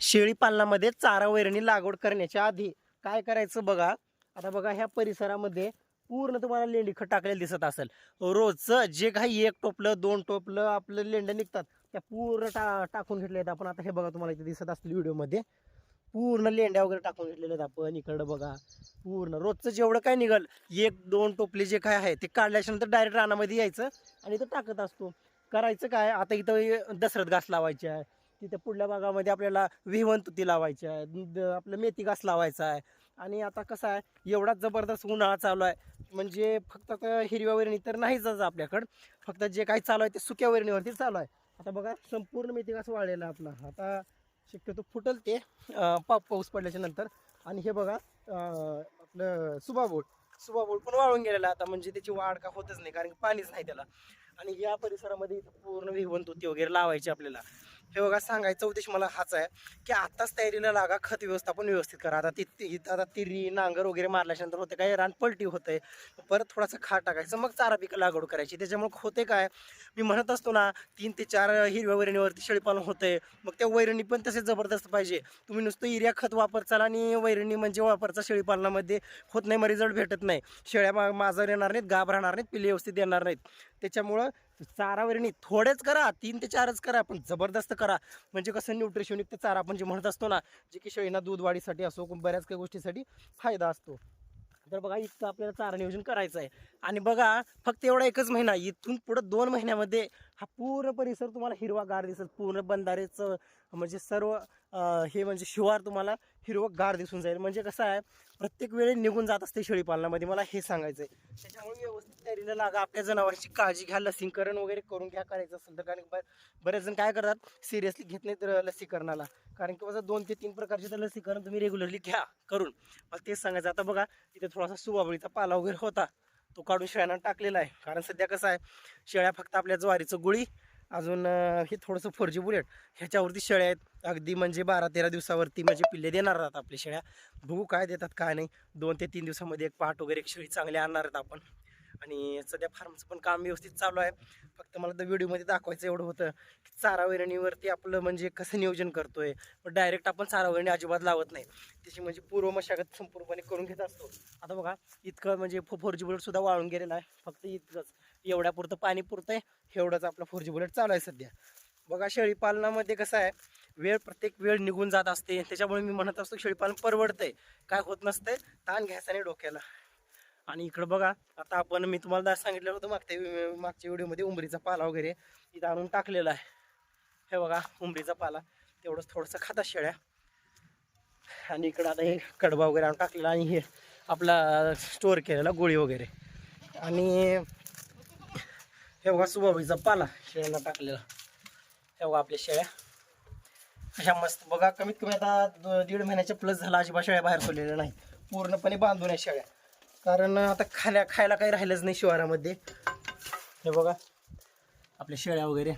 शेळी पालनामध्ये चारा वैरणी लागवड करण्याच्या आधी काय करायचं बघा? आता बघा ह्या परिसरामध्ये पूर्ण तुम्हाला लेंडी खत टाकलेलं दिसत असेल. रोजचं जे काही एक टोपलं दोन टोपलं आपलं लेंड्या निघतात त्या पूर्ण टा टाकून घेतल्या आहेत आपण. आता हे बघा तुम्हाला इथे दिसत असतील व्हिडिओमध्ये. पूर्ण लेंड्या वगैरे टाकून घेतलेल्या आहेत आपण इकडं बघा. पूर्ण रोजचं जेवढं काय निघाल एक दोन टोपले जे काय आहे ते काढल्याच्यानंतर डायरेक्ट रानामध्ये यायचं आणि इथं टाकत असतो. करायचं काय? आता इथं दसरत घास लावायची आहे तिथं पुढल्या भागामध्ये आपल्याला विहवन तुती लावायची आहे द- आपलं मेथी घास लावायचा आहे. आणि आता कसं आहे एवढाच जबरदस्त उन्हाळा चालू आहे. म्हणजे फक्त आता हिरव्या वैरणी तर नाहीच आज आपल्याकडं. फक्त जे काही चालू आहे ते सुक्या वैरणीवरती चालू आहे. आता बघा संपूर्ण मेथी घास वाळलेला आपला. आता शक्यतो फुटल ते पा पाऊस पडल्याच्या नंतर. आणि हे बघा आपलं सुबाबोट सुबाबोट पण वाळून गेलेला आता. म्हणजे त्याची वाढ का होतच नाही कारण की पाणीच नाही त्याला. आणि या परिसरामध्ये पूर्ण विवंत तुती वगैरे लावायची आपल्याला. हे बघा सांगायचा उद्देश मला हाच आहे की आत्ताच तयारीला लागा खत व्यवस्थापन व्यवस्थित करा. आता ती आता तिरी नांगर वगैरे मारल्याच्यानंतर होते काय रान पलटी होते परत थोडासा खा टाकायचं मग चारा पिकं लागवड करायची. त्याच्यामुळे होते काय मी म्हणत असतो ना तीन ते चार हिरव्या वैरणीवरती शेळीपालन होते मग त्या वैरणी पण तसे जबरदस्त पाहिजे. तुम्ही नुसतं युरिया खत वापरचाल आणि वैरणी म्हणजे वापरचा शेळीपालनामध्ये होत नाही मग रिझल्ट भेटत नाही. शेळ्या मा माजर येणार नाहीत गाभ राहणार नाहीत पिले व्यवस्थित येणार नाहीत. त्याच्यामुळं चारा थोडेच करा तीन ते चारच करा पण जबरदस्त करा. म्हणजे कसं न्यूट्रिशनयुक्त चारा आपण जे म्हणत असतो ना जे की शेळीना दूध वाढीसाठी असो बऱ्याच काही गोष्टीसाठी फायदा असतो. तर बघा इतकं आपल्याला चारा नियोजन करायचं आहे आणि बघा फक्त एवढा एकच महिना इथून पुढं दोन महिन्यामध्ये हा पूर्ण परिसर तुम्हाला हिरवागार दिसेल पूर्ण बंधारेचं म्हणजे सर्व हे म्हणजे शिवार तुम्हाला हिरवगार दिसून जाईल. म्हणजे कसं आहे प्रत्येक वेळी निघून जात असते शेळीपालनामध्ये मला हे सांगायचं आहे त्याच्यामुळे व्यवस्थित तयारीला लागा. आपल्या जनावरांची काळजी घ्या लसीकरण वगैरे करून घ्या करायचं असेल तर. कारण की ब- बरेच जण काय करतात सिरियसली घेत नाहीत तर लसीकरणाला. कारण की कसं दोन ते तीन प्रकारचे तर लसीकरण तुम्ही रेग्युलरली घ्या करून. मग तेच सांगायचं. आता बघा तिथे थोडासा सुबाबळीचा पाला वगैरे होता. तो काढून शेळ्यांना टाकलेला आहे. कारण सध्या कसं आहे शेळ्या फक्त आपल्या ज्वारीचं गुळी अजून हे थोडंसं फोर जी बुलेट ह्याच्यावरती शेळ्या आहेत. अगदी म्हणजे बारा तेरा दिवसावरती म्हणजे पिल्ले देणार आहेत आपल्या शेळ्या. बघू काय देतात काय नाही. दोन ते तीन दिवसामध्ये एक पहाट वगैरे एक शेळी चांगली आणणार आहेत आपण. आणि सध्या फार्मचं पण काम व्यवस्थित चालू आहे. फक्त मला तर व्हिडिओमध्ये दाखवायचं एवढं होतं की चारा वैरणीवरती आपलं म्हणजे कसं नियोजन करतोय. पण डायरेक्ट आपण चारा वैरणी अजिबात लावत नाही. त्याची म्हणजे पूर्व मशागत संपूर्णपणे करून घेत असतो. आता बघा इतकं म्हणजे फोर जी बुलेटसुद्धा वाळून गेलेला आहे. फक्त इतकंच. एवढ्यापुरतं पाणी पुरतं आहे एवढंच आपलं फोर जी बुलेट चालू आहे सध्या. बघा शेळीपालनामध्ये कसं आहे वेळ प्रत्येक वेळ निघून जात असते. त्याच्यामुळे मी म्हणत असतो शेळीपालन परवडतंय. काय होत नसतंय ताण घ्यायचा नाही डोक्याला. आणि इकडं बघा आता आपण मी तुम्हाला दा- सांगितलं होतं मागच्या मागच्या व्हिडिओमध्ये उंबरीचा पाला वगैरे इथं आणून टाकलेला आहे. हे बघा उंबरीचा पाला. तेवढंच थोडंसं खाता शेळ्या आणि इकडं आता हे कडबा वगैरे आणून टाकलेला आणि हे आपला स्टोअर केलेला गोळी वगैरे. आणि हे बघा सुबाबीचा पाला शेळ्यांना टाकलेला. हे बघा आपल्या शेळ्या. अशा मस्त बघा कमीत कमी आता द- दीड महिन्याच्या प्लस झाला अजिबात शेळ्या बाहेर पडलेल्या नाही पूर्णपणे बांधून आहे शेळ्या. कारण आता खाल्या खायला काही राहिलंच नाही शिवारामध्ये. हे बघा आपल्या शेळ्या वगैरे.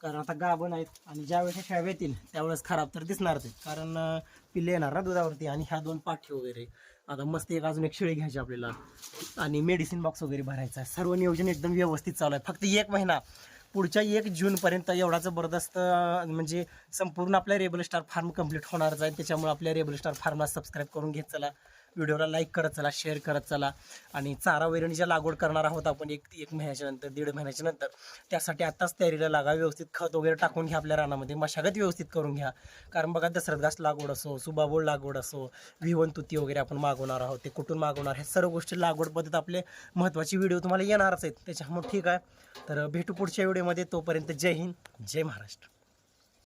कारण आता गाभण आहेत आणि ज्यावेळेस शेळ्या येतील त्यावेळेस खराब तर दिसणारच ते. कारण पिल्ले येणार ना दुधावरती आणि ह्या दोन पाठी वगैरे. आता मस्त एक अजून एक शेळी घ्यायची आपल्याला. आणि मेडिसिन बॉक्स वगैरे भरायचा आहे. सर्व नियोजन एकदम व्यवस्थित चालू आहे. फक्त एक महिना. पुढच्या एक जूनपर्यंत एवढा जबरदस्त म्हणजे संपूर्ण आपल्या रेबल स्टार फार्म कंप्लीट होणारच आहे. त्याच्यामुळे आपल्या रेबल स्टार फार्मला सबस्क्राईब करून घेत चला. व्हिडिओला लाईक करत चला शेअर करत चला. आणि चारा वैरणीच्या लागवड करणार आहोत आपण एक एक महिन्याच्या नंतर दीड महिन्याच्या नंतर. त्यासाठी आत्ताच तयारीला लागा व्यवस्थित खत वगैरे टाकून घ्या आपल्या रानामध्ये. मशागत व्यवस्थित करून घ्या. कारण बघा दसरथ घास लागवड असो सुबाबोळ लागवड असो विवन तुती वगैरे आपण मागवणार आहोत. ते कुठून मागवणार? ह्या सर्व गोष्टी लागवड पद्धत आपले महत्त्वाची व्हिडिओ तुम्हाला येणारच आहेत. त्याच्यामुळे ठीक आहे. तर भेटू पुढच्या व्हिडिओमध्ये. तोपर्यंत जय हिंद जय महाराष्ट्र.